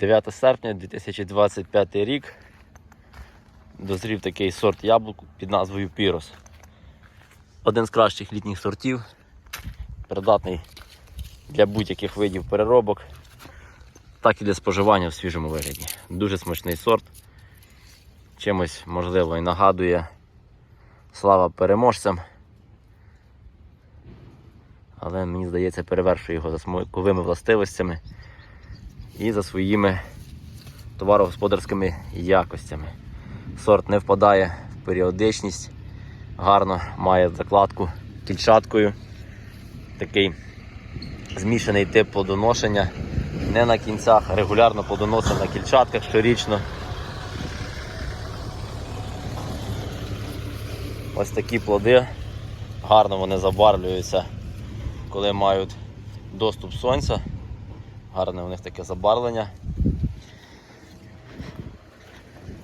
9 серпня 2025 рік. Дозрів такий сорт яблук під назвою Пірос. Один з кращих літніх сортів, придатний для будь-яких видів переробок, так і для споживання в свіжому вигляді. Дуже смачний сорт. Чимось, можливо, і нагадує слава переможцям. Але мені здається, перевершує його за смаковими властивостями і за своїми товарогосподарськими якостями. Сорт не впадає в періодичність, гарно має закладку кільчаткою. Такий змішаний тип плодоношення. Не на кінцях, а регулярно плодоносить на кільчатках щорічно. Ось такі плоди. Гарно вони забарвлюються, коли мають доступ сонця. Гарне у них таке забарвлення.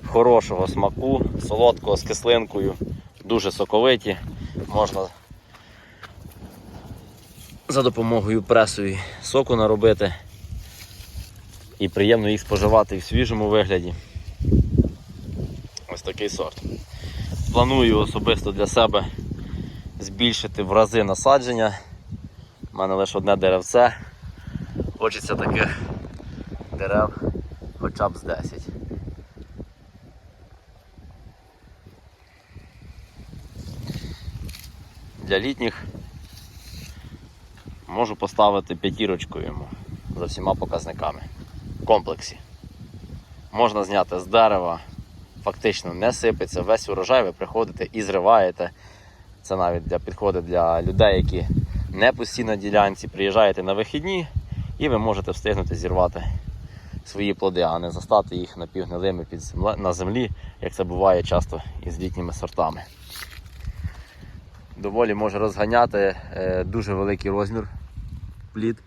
Хорошого смаку, солодкого з кислинкою, дуже соковиті. Можна за допомогою пресові соку наробити. І приємно їх споживати в свіжому вигляді. Ось такий сорт. Планую особисто для себе збільшити в рази насадження. У мене лише одне деревце. Хочеться таких дерев хоча б з 10. Для літніх можу поставити п'ятірочку йому за всіма показниками в комплексі. Можна зняти з дерева, фактично не сипеться, весь урожай ви приходите і зриваєте. Це навіть для підходить для людей, які не постійно ділянці, приїжджаєте на вихідні і ви можете встигнути зірвати свої плоди, а не застати їх напівгнилими під земле, на землі, як це буває часто із літніми сортами. Доволі може розганяти е, дуже великий розмір плід.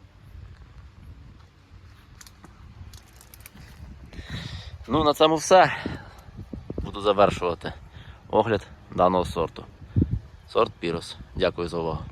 Ну, на цьому все. Буду завершувати огляд даного сорту. Сорт Пірос. Дякую за увагу.